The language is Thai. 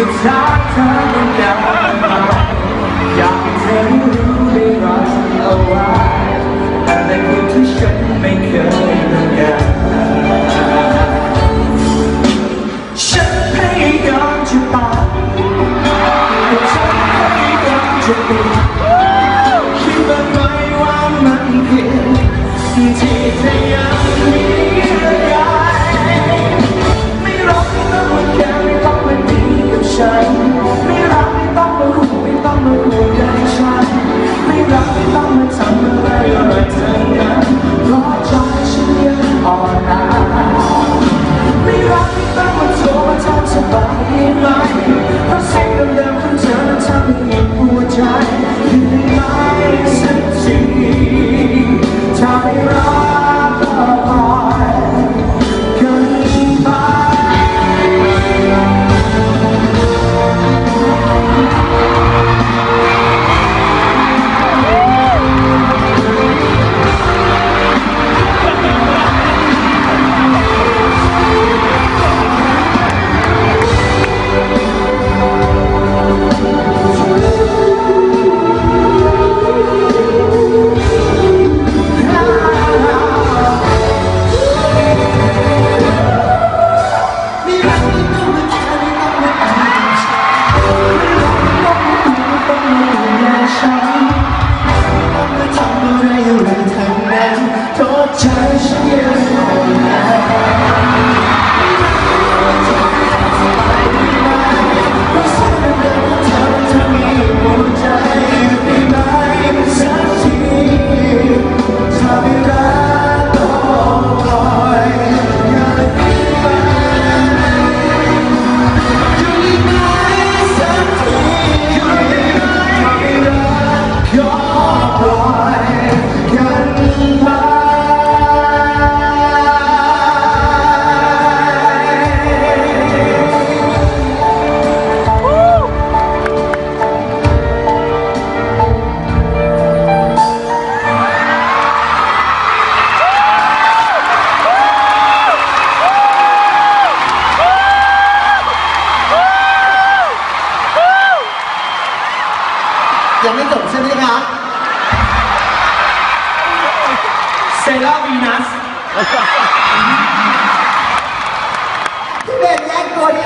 สุดท้ายเธอเป็นดาวอยากให้เธอรู้ได้รักเอาไว้ sunshine ยังไม่จบใช่ไหมคะเซราวีนัส พี่เบนแยกตัวนี้